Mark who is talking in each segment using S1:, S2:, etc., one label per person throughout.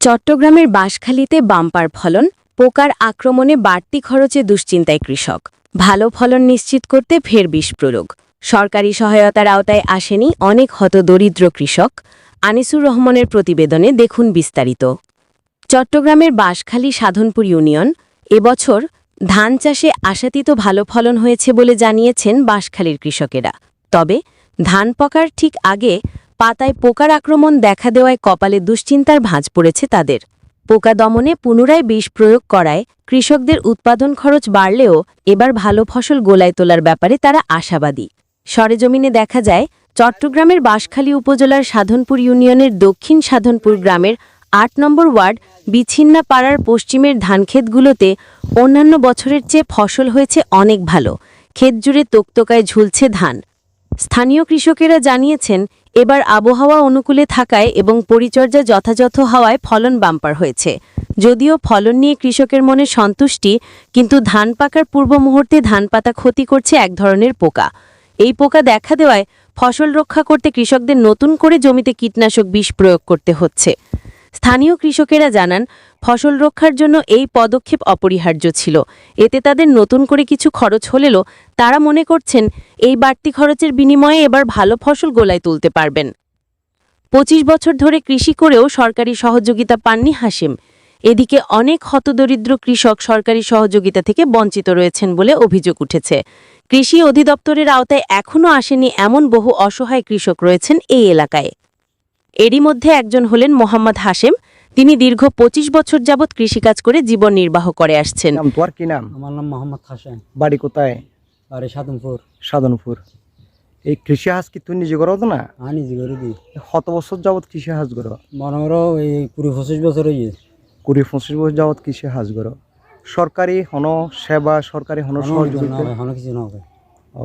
S1: চট্টগ্রামের বাঁশখালীতে বাম্পার ফলন, পোকার আক্রমণে বাড়তি খরচে দুশ্চিন্তায় কৃষক। ভালো ফলন নিশ্চিত করতে ফের বিষ প্রয়োগ। সরকারি সহায়তার আওতায় আসেনি অনেক হতদরিদ্র কৃষক। আনিসুর রহমানের প্রতিবেদনে দেখুন বিস্তারিত। চট্টগ্রামের বাঁশখালী সাধনপুর ইউনিয়ন, এবছর ধান চাষে আশাতীত ভালো ফলন হয়েছে বলে জানিয়েছেন বাঁশখালীর কৃষকেরা। তবে ধান পকার ঠিক আগে পাতায় পোকার আক্রমণ দেখা দেওয়ায় কপালে দুশ্চিন্তার ভাঁজ পড়েছে তাদের। পোকা দমনে পুনরায় বিষ প্রয়োগ করায় কৃষকদের উৎপাদন খরচ বাড়লেও এবার ভালো ফসল গোলায় তোলার ব্যাপারে তারা আশাবাদী। সরেজমিনে দেখা যায়, চট্টগ্রামের বাঁশখালী উপজেলার সাধনপুর ইউনিয়নের দক্ষিণ সাধনপুর গ্রামের আট নম্বর ওয়ার্ড বিছিন্না পাড়ার পশ্চিমের ধানক্ষেতগুলোতে অন্যান্য বছরের চেয়ে ফসল হয়েছে অনেক ভালো। ক্ষেত জুড়ে তোকতোকায় ঝুলছে ধান। স্থানীয় কৃষকেরা জানিয়েছেন এবার আবহাওয়া অনুকূলে থাকায় এবং পরিচর্যা যথাযথ হওয়ায় ফলন বাম্পার হয়েছে। যদিও ফলন নিয়ে কৃষকের মনে সন্তুষ্টি, কিন্তু ধান পাকার পূর্ব মুহূর্তে ধান পাতা ক্ষতি করছে এক ধরনের পোকা। এই পোকা দেখা দেওয়ায় ফসল রক্ষা করতে কৃষকদের নতুন করে জমিতে কীটনাশক বিষ প্রয়োগ করতে হচ্ছে। স্থানীয় কৃষকেরা জানান, ফসল রক্ষার জন্য এই পদক্ষেপ অপরিহার্য ছিল। এতে তাদের নতুন করে কিছু খরচ হলেও তারা মনে করছেন, এই বাড়তি খরচের বিনিময়ে এবার ভালো ফসল গোলায় তুলতে পারবেন। পঁচিশ বছর ধরে কৃষি করেও সরকারি সহযোগিতা পাননি হাসিম এদিকে অনেক হতদরিদ্র কৃষক সরকারি সহযোগিতা থেকে বঞ্চিত রয়েছেন বলে অভিযোগ উঠেছে। কৃষি অধিদপ্তরের আওতায় এখনও আসেনি এমন বহু অসহায় কৃষক রয়েছেন এই এলাকায়। এরই মধ্যে একজন হলেন মোহাম্মদ হাশেম। তিনি দীর্ঘ ২৫ বছর যাবৎ কৃষিকাজ করে জীবন নির্বাহ করে আসছেন।
S2: নাম তোমার কি নাম?
S3: আমার নাম মোহাম্মদ হাসান
S2: বাড়ি কোথায়?
S3: বাড়ি সাধনপুর।
S2: সাধনপুর। এই কৃষি হাজ কি তুই নিজে করো তো না?
S3: আনি জি করে দিই।
S2: কত বছর যাবত কৃষি হাজ করো?
S3: মনে করো এই কুড়ি পঁচিশ বছর হয়ে
S2: কুড়ি পঁচিশ বছর যাবত কৃষি হাজ করো। সরকারি হন সেবা সরকারি হন সহযোগিতা?
S3: কিছু না হবে।
S2: ও।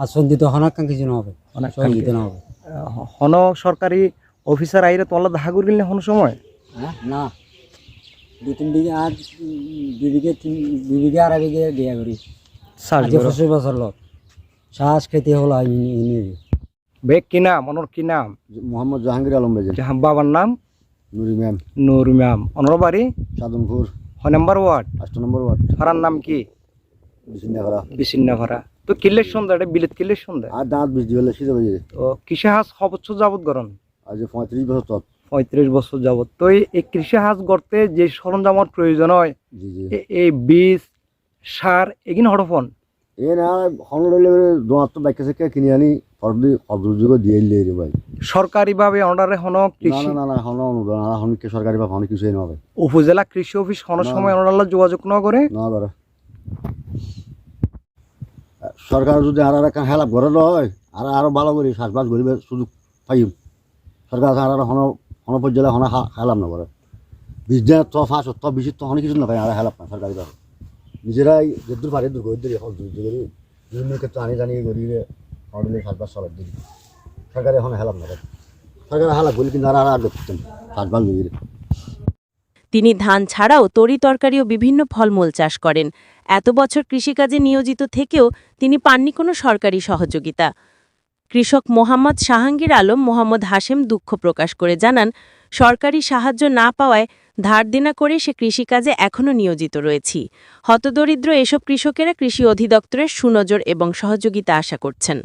S3: আর সন্ধিত হনাক কিছু না হবে
S2: অনেক
S3: না হবে।
S2: হন সরকারি অফিসার আইরে তোলা দেখা করে গেলে হন সময়?
S3: হ্যাঁ না। দু তিন বিঘে আর দুই বিঘে তিন দুই বিঘে আড়াই বিঘে দিয়া করি।
S2: সাজ
S3: পঁচিশ বছর লোক। শ্বাস খেতে হলো
S2: বে কি নাম? অনর কি নাম?
S3: মোহাম্মদ জাহাঙ্গীর আলম বেজে।
S2: বাবার নাম?
S3: নুরি ম্যাম।
S2: নুর ম্যাম। অনর বাড়ি?
S3: সাধনপুর
S2: হ নাম্বার ওয়ার্ড?
S3: আষ্ট নম্বর ওয়ার্ড।
S2: ফারার নাম কি?
S3: বিসিন্দাখরা
S2: বিচিন্না ফারা তো কিল্লের সন্ধ্যা এটা বিলেত কিল্লের সন্ধ্যা?
S3: আর দাঁত বিশ দিবেলে শীতে বেজে
S2: তো কৃষি হাজ ছ বছর যাবত গরম?
S3: আজ পঁয়ত্রিশ বছর
S2: পঁয়ত্রিশ বছর যাবত। তো এই- কৃষি হাজ করতে যে সরঞ্জামের প্রয়োজন হয়
S3: জি জি।
S2: এ- এই বীজ সার এগিন হরফন।
S3: এ না হনরলে দোয়াত তো বাইকে থেকে কিনে আনি ফরদি অগ্রযোগ দিয়ে দিলে রে ভাই।
S2: সরকারিভাবে অনারে হন কৃষি?
S3: না না না হন অনুদান আর হনকে সরকারি বা হন কিছু না হবে
S2: উপজেলা কৃষি অফিস হন সময় ওনারা যোগাযোগ না করে?
S3: না সরকার যদি আর আর একটা হেলাপ করে লয় আর আরও ভালো করে চাষবাস করিবে সুযোগ পাইম। সরকার আর হন হন পর্যায়ে হন হেলাপ না করে বিশ দিন তো পাঁচ তো বেশি তো হন কিছু না পাই আর হেলাপ না সরকারি ভাবে নিজেরাই যেদূর পারে দূর করে দিলি হল দূর করি বিভিন্ন ক্ষেত্রে আনি জানি করিলে হলে চাষবাস চলাই দিলি। সরকারি এখন হেলাপ না করে সরকার হেলাপ করলে কিন্তু আর আর দেখতেন চাষবাস নিয়ে
S1: তিনি ধান ছাড়াও তরি তরকারি ও বিভিন্ন ফলমূল চাষ করেন। এত বছর কৃষিকাজে নিয়োজিত থেকেও তিনি পাননি কোনো সরকারি সহযোগিতা। কৃষক মোহাম্মদ শাহাঙ্গীর আলম, মোহাম্মদ হাশেম দুঃখ প্রকাশ করে জানান, সরকারি সাহায্য না পাওয়ায় ধার দেনা করে সে কৃষিকাজে এখনও নিয়োজিত রয়েছি। হতদরিদ্র এসব কৃষকেরা কৃষি অধিদপ্তরের সুনজর এবং সহযোগিতা আশা করছেন।